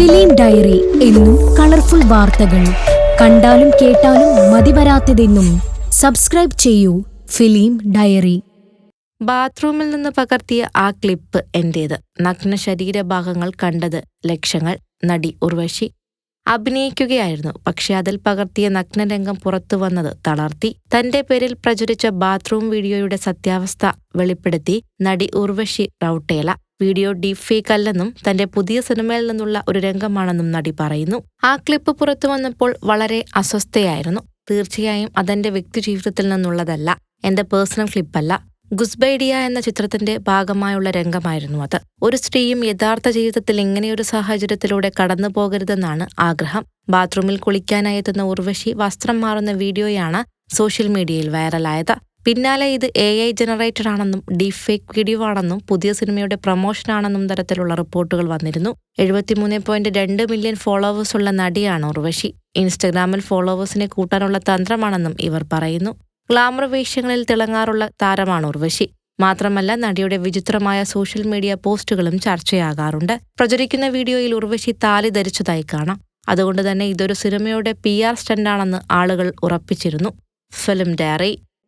Film diary എന്നും colourful വാർത്തകൾ. കണ്ടാലും കേട്ടാലും മതിവരാത്തതെന്നും സബ്സ്ക്രൈബ് ചെയ്യൂ ഫിലിം ഡയറി. ബാത്റൂമിൽ നിന്ന് പകർത്തിയ ആ ക്ലിപ്പ് എന്റേത്. നഗ്ന ശരീരഭാഗങ്ങൾ കണ്ടത് ലക്ഷങ്ങൾ. നടി ഉർവശി അഭിനയിക്കുകയായിരുന്നു. പക്ഷെ അതിൽ പകർത്തിയ നഗ്നരംഗം പുറത്തു വന്നത് തളർത്തി. തന്റെ പേരിൽ പ്രചരിച്ച ബാത്റൂം വീഡിയോയുടെ സത്യാവസ്ഥ വെളിപ്പെടുത്തി നടി Urvashi Rautela. Video deep fake അല്ലെന്നും തന്റെ പുതിയ സിനിമയിൽ നിന്നുള്ള ഒരു രംഗമാണെന്നും നടി പറയുന്നു. ആ ക്ലിപ്പ് പുറത്തു വന്നപ്പോൾ വളരെ അസ്വസ്ഥയായിരുന്നു. തീർച്ചയായും അതെന്റെ വ്യക്തിജീവിതത്തിൽ നിന്നുള്ളതല്ല എന്റെ പേഴ്സണൽ ക്ലിപ്പല്ല. ഗുസ്ബൈഡിയ എന്ന ചിത്രത്തിന്റെ ഭാഗമായുള്ള രംഗമായിരുന്നു അത്. ഒരു സ്ത്രീയും യഥാർത്ഥ ജീവിതത്തിൽ ഇങ്ങനെയൊരു സാഹചര്യത്തിലൂടെ കടന്നു പോകരുതെന്നാണ് ആഗ്രഹം. ബാത്റൂമിൽ കുളിക്കാനായി എത്തുന്ന ഉർവശി വസ്ത്രം മാറുന്ന വീഡിയോയാണ് സോഷ്യൽ മീഡിയയിൽ വൈറലായത്. പിന്നാലെ ഇത് എ ഐ ജനറേറ്റഡ് ആണെന്നും ഡീപ് ഫേക്ക് വീഡിയോ ആണെന്നും പുതിയ സിനിമയുടെ പ്രൊമോഷനാണെന്നും തരത്തിലുള്ള റിപ്പോർട്ടുകൾ വന്നിരുന്നു. എഴുപത്തിമൂന്ന് പോയിന്റ് രണ്ട് മില്യൺ ഫോളോവേഴ്സ് ഉള്ള നടിയാണ് ഉർവശി. ഇൻസ്റ്റഗ്രാമിൽ ഫോളോവേഴ്സിനെ കൂട്ടാനുള്ള തന്ത്രമാണെന്നും ഇവർ പറയുന്നു. ഗ്ലാമർ വേഷങ്ങളിൽ തിളങ്ങാറുള്ള താരമാണ് ഉർവശി. മാത്രമല്ല നടിയുടെ വിചിത്രമായ സോഷ്യൽ മീഡിയ പോസ്റ്റുകളും ചർച്ചയാകാറുണ്ട്. പ്രചരിക്കുന്ന വീഡിയോയിൽ ഉർവശി താലി ധരിച്ചതായി കാണാം. അതുകൊണ്ട് തന്നെ ഇതൊരു സിനിമയുടെ പി ആർ സ്റ്റണ്ടാണെന്ന് ആളുകൾ ഉറപ്പിച്ചിരുന്നു. Film diary